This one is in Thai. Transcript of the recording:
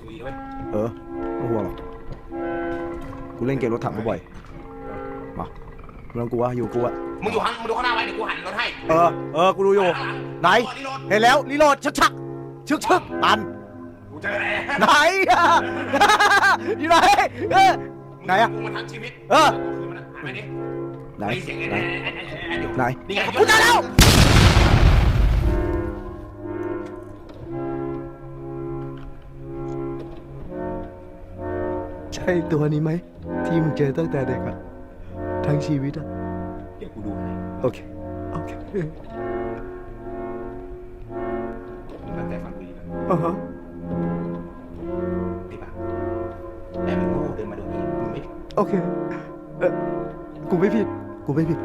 ดูอีกเว้ยเออไม่ห่วงหรอกกูเล่นเกมรถถังมาบ่อยมาไม่ต้องกลัวอยู่กูอะมึงอยู่หันมึงดูข้างหน้าไว้เดี๋ยวกูหันรถให้เออเออกูดูอยู่ข้างลังไหนนี่รถเห็นแล้วรีโหลดชักชักชึกชึกตันกูเจอแล้วไหนอะอยู่ไหนเออไหนอะมึงมาทั้งชีวิตเออกูคืนมันอะหันไปดิไหนได้ยิเสียงไหนแอนแอนแอนแอนอยู่ไหนนี่ไงกูตายแล้ว ใช่ตัวนี้ไหมที่มึงเจอตั้งแต่เด็กอะทั้งชีวิตอะเดี๋ยวกูดูให้โอเค โอเคมึงตั้งใจฟังกูดีนะอ่าฮะดีป่ะแต่มึงโง่เดินมาเดี๋ยวนี้มึงไม่โอเคเออกูไม่ผิด กูไม่ผิด